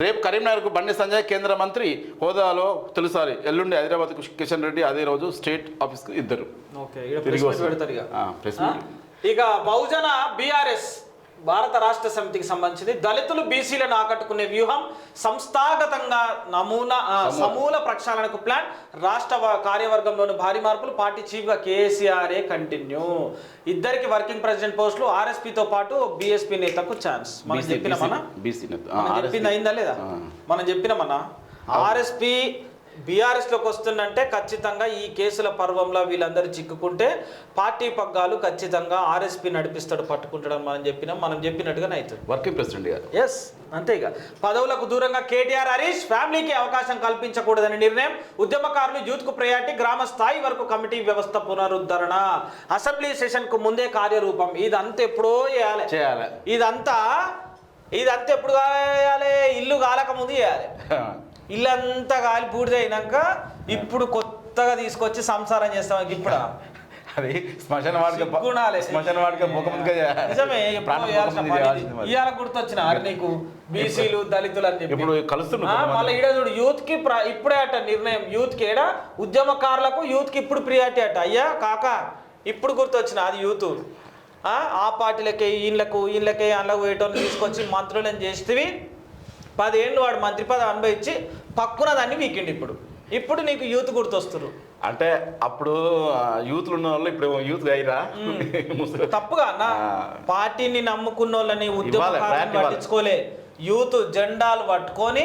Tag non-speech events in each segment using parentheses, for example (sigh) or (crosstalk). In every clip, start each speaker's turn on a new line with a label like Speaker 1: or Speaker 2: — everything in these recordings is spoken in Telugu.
Speaker 1: రేపు కరీంనగర్కు బండి సంజయ్ కేంద్ర మంత్రి హోదాలో తొలిసారి ఎల్లుండి హైదరాబాద్ కిషన్ రెడ్డి అదే రోజు స్టేట్ ఆఫీస్కు ఇద్దరు.
Speaker 2: ఇక బహుజన బీఆర్ఎస్ భారత రాష్ట్ర సమితికి సంబంధించింది. దళితులు బీసీలను ఆకట్టుకునే వ్యూహం సంస్థాగతంగా నమూనా సమూల. ప్రక్షాళనకు ప్లాన్. రాష్ట్ర కార్యవర్గంలోని భారీ మార్పులు పార్టీ చీఫ్గా కేసీఆర్ఏ కంటిన్యూ. ఇద్దరికి వర్కింగ్ ప్రెసిడెంట్ పోస్టులు ఆర్ఎస్పీతో పాటు బీఎస్పీ నేతకు ఛాన్స్. మనం చెప్పినామన్నా? మనం. చెప్పింది అయిందా లేదా. మనం చెప్పినామన్నా? ఆర్ఎస్పి బీఆర్ఎస్లోకి వస్తుందంటే ఖచ్చితంగా ఈ కేసుల పర్వంలో వీళ్ళందరూ చిక్కుకుంటే పార్టీ పగ్గాలు ఖచ్చితంగా ఆర్ఎస్పి నడిపిస్తాడు పట్టుకుంటాడని మనం చెప్పినాం మనం చెప్పినట్టుగానే అవుతుంది.
Speaker 1: వర్కింగ్ ప్రెసిడెంట్ గారు.
Speaker 2: ఎస్ అంతే ఇక. పదవులకు దూరంగా కేటీఆర్ హరీష్ ఫ్యామిలీకి అవకాశం కల్పించకూడదని నిర్ణయం ఉద్యమకారులు యూత్కు ప్రయారిటీ గ్రామ స్థాయి వరకు కమిటీ వ్యవస్థ పునరుద్ధరణ అసెంబ్లీ సెషన్కు ముందే కార్యరూపం. ఇదంతా ఎప్పుడో చేయాలి.
Speaker 1: చేయాలి.
Speaker 2: ఇదంతా ఇదంతా ఎప్పుడు కాయాలి? ఇల్లు కాలక ముందు చేయాలి. (laughs) ఇల్లంతా కాలి పూర్తి అయినాక ఇప్పుడు కొత్తగా తీసుకొచ్చి సంసారం చేస్తాం ఇప్పుడు?
Speaker 1: అది శ్మశాన వాడిక
Speaker 2: సిగ్గుండాలి.
Speaker 1: శ్మశాన వాడిక
Speaker 2: నిజమే. ఇవాళ గుర్తొచ్చిన నీకు బీసీలు దళితులు అని చెప్పి
Speaker 1: ఇప్పుడు కొంతమంది.
Speaker 2: మళ్ళీ ఈడ చూడు యూత్కి ఇప్పుడే అట నిర్ణయం. యూత్కి ఏడ? ఉద్యమకారులకు యూత్కి ఇప్పుడు ప్రియారిటీ అట. అయ్యా కాక ఇప్పుడు గుర్తొచ్చిన అది యూత్. ఆ, పార్టీలకి ఈళ్ళకు ఈళ్ళకి అందులోకి పోయేటోళ్ళు తీసుకొచ్చి మంత్రులను చేస్తేవి. పదేళ్ళు వాడు మంత్రి పదవి అనుభవించి పక్కున దాన్ని వీకిండి ఇప్పుడు ఇప్పుడు నీకు యూత్ గుర్తొస్తున్నారు
Speaker 1: అంటే అప్పుడు యూత్లు ఉన్న వాళ్ళు ఇప్పుడు యూత్ అయ్యిరా
Speaker 2: తప్పుగా అన్న. పార్టీని నమ్ముకున్న వాళ్ళని
Speaker 1: ఇవ్వాలి.
Speaker 2: పట్టించుకోలే యూత్ జెండాలు పట్టుకొని.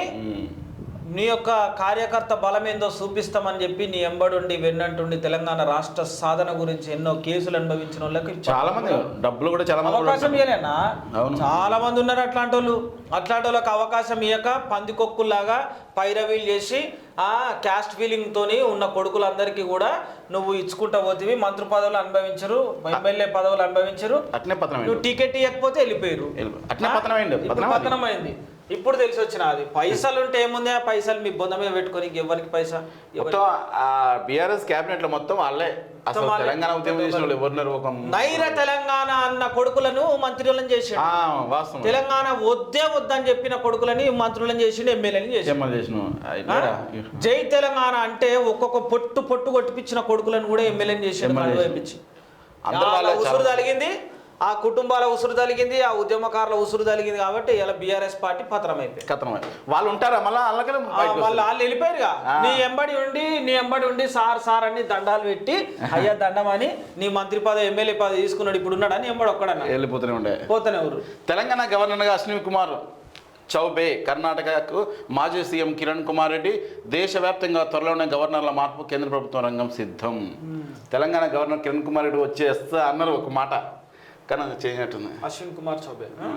Speaker 2: నీ యొక్క కార్యకర్త బలం ఏందో చూపిస్తామని చెప్పి నీ ఎంబడుండి వెన్నంటుండి తెలంగాణ రాష్ట్ర సాధన గురించి ఎన్నో కేసులు అనుభవించిన వాళ్ళకి
Speaker 1: చాలా మంది డబ్బులు కూడా చాలా మంది
Speaker 2: అవకాశం ఇవ్వలేనా
Speaker 1: అవును.
Speaker 2: చాలా మంది ఉన్నారు అట్లాంటి వాళ్ళు అట్లాంటి వాళ్ళకి అవకాశం ఇవ్వక పందికొక్కుల్లాగా పైరవీలు చేసి ఆ క్యాస్ట్ ఫీలింగ్ తోని ఉన్న కొడుకులందరికీ కూడా నువ్వు ఇచ్చుకుంటా పోతివి. మంత్రి పదవులు అనుభవించరు ఎమ్మెల్యే పదవులు అనుభవించరు.
Speaker 1: అట్నే
Speaker 2: నువ్వు టికెట్ ఇవ్వకపోతే వెళ్ళిపోయారు.
Speaker 1: అట్నే పతనం అయింది. పతనం
Speaker 2: అయింది. ఇప్పుడు తెలిసి వచ్చిన అది. పైసలు ఉంటే ఏముంది? ఆ పైసలు మీ బొంద మీద పెట్టుకొని ఎవరికి పైసా?
Speaker 1: మొత్తం ఆ బీఆర్ఎస్ క్యాబినెట్లో మొత్తం వాళ్ళే. అసలు. తెలంగాణ ఉద్యమం చేసిన వాళ్ళు ఎవరున్నారు ఒక
Speaker 2: నైర తెలంగాణ అన్న కొడుకులను మంత్రులను
Speaker 1: వాస్తవం
Speaker 2: తెలంగాణ వద్దే వద్దని చెప్పిన కొడుకులని మంత్రులను చేసిండు ఎమ్మెల్యేని?
Speaker 1: లేడా?
Speaker 2: జై తెలంగాణ అంటే ఒక్కొక్క పొట్టు పొట్టు కొట్టిపించిన కొడుకులను కూడా ఎమ్మెల్యేని వాళ్ళే ఉసురు తలిగింది ఆ కుటుంబాల ఉసురు తలిగింది ఆ ఉద్యమకారుల ఉసురు తలిగింది కాబట్టి ఇలా బీఆర్ఎస్ పార్టీ పత్రం అయిపోయింది
Speaker 1: కథనం వాళ్ళు ఉంటారా? మళ్ళీ
Speaker 2: వాళ్ళు వాళ్ళు వెళ్ళిపోయారుగా. నీ ఎంబడి ఉండి నీ ఎంబడి ఉండి సార్ సార్ అని దండాలు పెట్టి అయ్యా దండం అని నీ మంత్రి పదవి ఎమ్మెల్యే పదవి తీసుకున్నాడు ఇప్పుడు ఉన్నాడు? అని ఎంబడి ఒక్కడన్నా?
Speaker 1: వెళ్ళిపోతూనే ఉండే.
Speaker 2: పోతానే ఊరు.
Speaker 1: తెలంగాణ గవర్నర్గా అశ్విని కుమార్ చౌబే కర్ణాటకకు మాజీ సీఎం కిరణ్ కుమార్ రెడ్డి దేశవ్యాప్తంగా త్వరలోనే గవర్నర్ల మార్పు కేంద్ర ప్రభుత్వం రంగం సిద్ధం. తెలంగాణ గవర్నర్ కిరణ్ కుమార్ రెడ్డి వచ్చేస్తా అన్నారు ఒక మాట. కానీ అది చేయనట్టుంది
Speaker 2: అశ్విన్ కుమార్ చౌబే.